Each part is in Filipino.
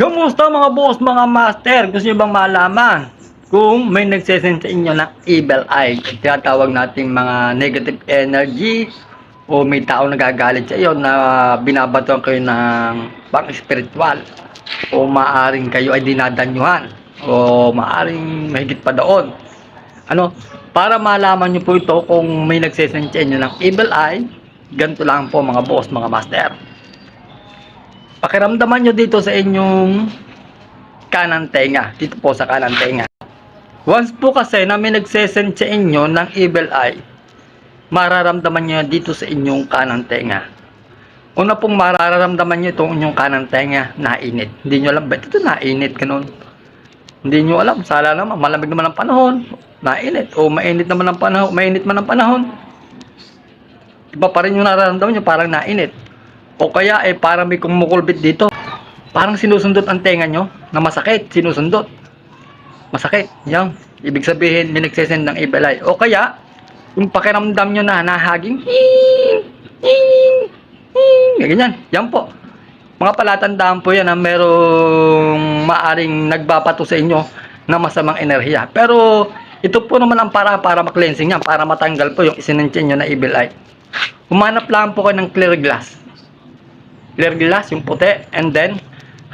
Kamusta mga boss, mga master? Gusto nyo bang malaman kung may nagsesend sa inyo ng evil eye? Tinatawag nating mga negative energy o may tao nagagalit sa iyo na binabatuan kayo ng pang spiritual o maaring kayo ay dinadanyuhan o maaring mahigit pa doon. Ano? Para malaman nyo po ito kung may nagsesend sa inyo ng evil eye, ganito lang po mga boss, mga master pakiramdaman nyo dito sa inyong kanan tenga. Dito po sa kanan tenga. Once po kasi na may nagsesend sa inyo ng evil eye, mararamdaman nyo dito sa inyong kanan tenga. Una pong mararamdaman nyo itong inyong kanan tenga, nainit. Hindi nyo alam, ba't ito nainit? Ganun. Hindi nyo alam, sala naman, malamig naman ang panahon, nainit. O mainit naman ang panahon, mainit man ang panahon. Iba pa rin yung nararamdaman nyo, parang nainit. O kaya eh parang may kumukulbit dito. Parang sinusundot ang tenga nyo na masakit, sinusundot. Masakit, yan. Ibig sabihin, may nagsesend ng eye. O kaya, yung pakiramdam nyo na nahaging, hing, hing, hing, ganyan. Yan po. Mga palatandaan po yan na merong maaring nagbabato sa inyo na masamang enerhiya. Pero, ito po naman ang para para ma-cleansing yan, para matanggal po yung isinensya nyo na evil eye. Humanap lang po kayo ng clear glass clear glass, yung puti, and then,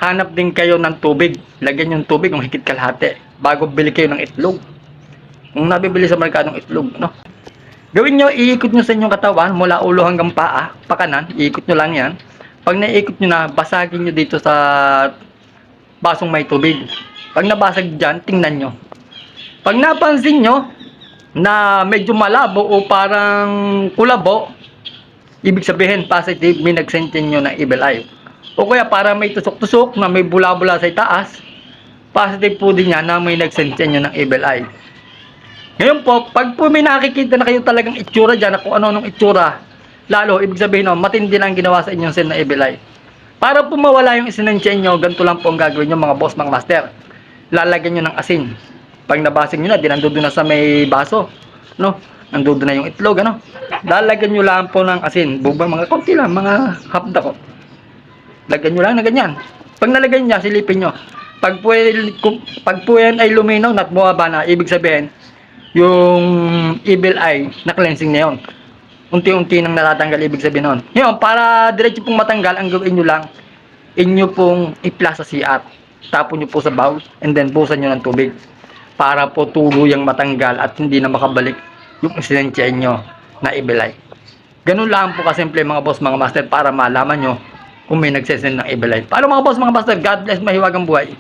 hanap din kayo ng tubig. Lagyan yung tubig, ng higit kalahati, bago bili kayo ng itlog. Kung nabibili sa merkadong itlog, no? Gawin nyo, iikot nyo sa inyong katawan, mula ulo hanggang paa, pakanan, iikot nyo lang yan. Pag naiikot nyo na, basagin nyo dito sa basong may tubig. Pag nabasag dyan, tingnan nyo. Pag napansin nyo, na medyo malabo o parang kulabo, ibig sabihin positive may nagsend nyo ng evil eye. O kaya para may tusok-tusok na may bula-bula sa itaas, positive po din yan na may nagsend nyo ng evil eye. Ngayon po, pag po may nakikita na kayo talagang itsura dyan, na kung ano nung itsura, lalo, ibig sabihin no, matindi na ang ginawa sa inyong send na evil eye. Para po mawala yung isinensya nyo, ganito lang po ang gagawin nyo mga boss, mga master. Lalagyan nyo ng asin. Pag nabasig nyo na, di nandoon na sa may baso. No? Nandoon na yung itlog, ano? Lalagyan nyo lang po ng asin. Bubang mga konti lang, mga hapda ko. Lagyan nyo lang na ganyan. Pag nalagyan nyo, silipin nyo. Pag po, pag po ay luminaw at bumaba na, ibig sabihin, yung evil eye na cleansing na yun. Unti-unti nang natatanggal, ibig sabihin nun. Ngayon, para diretso pong matanggal, ang gawin nyo lang, inyo pong i-plus sa CR. Tapon nyo po sa bowl, and then busan nyo ng tubig. Para po tuluyang matanggal at hindi na makabalik yung insidensya nyo na eye. Ganun lang po kasimple mga boss, mga master, para malaman nyo kung may nagsesend ng eye. Paano mga boss, mga master, God bless, mahiwagang buhay.